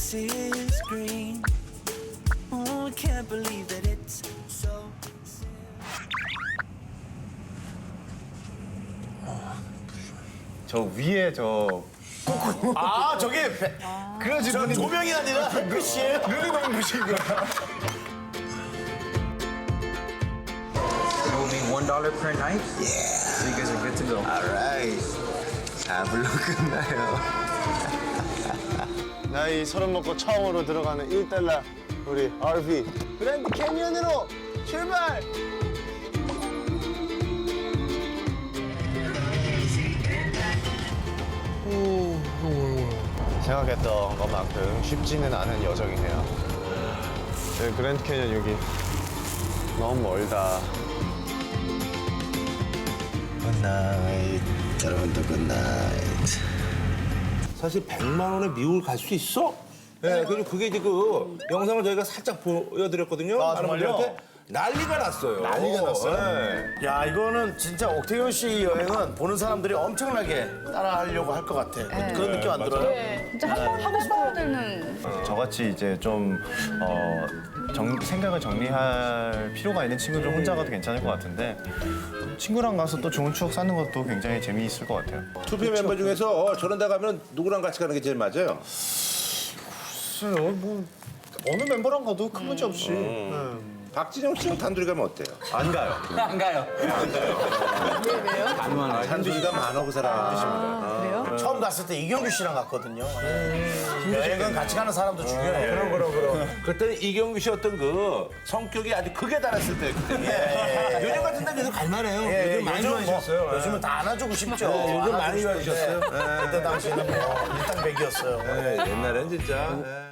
grass is green. Oh, I can't believe that it's so. 저 위에 저 아 저게 배- 그러지 저 조명이 아니라 빛이에요? 눈이 너무 부신 거야. Will be one dollar per night. Yeah. So you guys are good to go. alright 자 물로 끝나요 나이 서른 먹고 처음으로 들어가는 1달러 우리 RV 그랜드 캐니언으로 출발! 생각했던 것만큼 쉽지는 않은 여정이네요. 여기 그랜드 캐니언 여기 너무 멀다. 굿나잇 여러분들 굿나잇 사실 100만 원에 미국을 갈 수 있어? 네, 그리고 그게 이제 그 영상을 저희가 살짝 보여드렸거든요. 아, 많은 정말요? 분들한테 난리가 났어요. 난리가 났어요. 네. 야 이거는 진짜 옥태균 씨 여행은 보는 사람들이 엄청나게 따라하려고 할 것 같아 그- 그런 느낌 안 들어요? 네, 진짜 한 번 하고 싶어야 되는. 저같이 이제 좀 어, 정- 생각을 정리할 필요가 있는 친구들 혼자 가도 괜찮을 것 같은데 친구랑 가서 또 좋은 추억 쌓는 것도 굉장히 재미있을 것 같아요. 투표 멤버 중에서 어, 저런 데 가면 누구랑 같이 가는 게 제일 맞아요? 글쎄요, 뭐 어느 멤버랑 가도 큰 문제 없이. 네. 박진영 씨랑 단둘이 가면 어때요? 안 가요. 안 가요. 아, 단둘이가 많아 그 사람. 그래요? 처음 갔을 때 이경규 씨랑 갔거든요 여행은 같이 가는 사람도 중요해요 그럼 그럼 그럼 그때 이경규 씨 어떤 그 성격이 아주 극에 달했을 때 그때 요즘 같은 데 계속 갈만해요. 예, 요즘 많이 좋아지셨어요. 뭐, 요즘은 다 안아주고 싶죠 네, 요즘 많이 좋아지셨어요. 그때 당시에는 뭐 일당백이었어요 네, 옛날엔 진짜. 네.